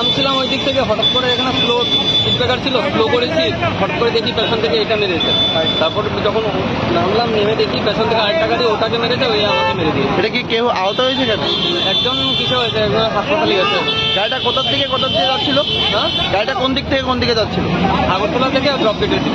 নামছিলাম ওই দিক থেকে হঠাৎ করে এখানে স্লো স্পিকার ছিল স্লো করেছি হঠাৎ করে দেখি পেছন থেকে এটা মেরেছে। তারপর যখন নামলাম নেমে দেখি পেছন থেকে আরেকটা গাড়ি ওটাকে মেরেছে ওই আমাকে মেরে দিয়েছে। এটা কি কেউ আহত হয়েছে কেন একজন কিছু হয়েছে একজন হাসপাতালে গেছে। গাড়িটা কোথার থেকে কোথার দিকে যাচ্ছিল? হ্যাঁ? গাড়িটা কোন দিক থেকে কোন দিকে যাচ্ছিল? আগরতলা থেকে ড্রপ কেটেছিল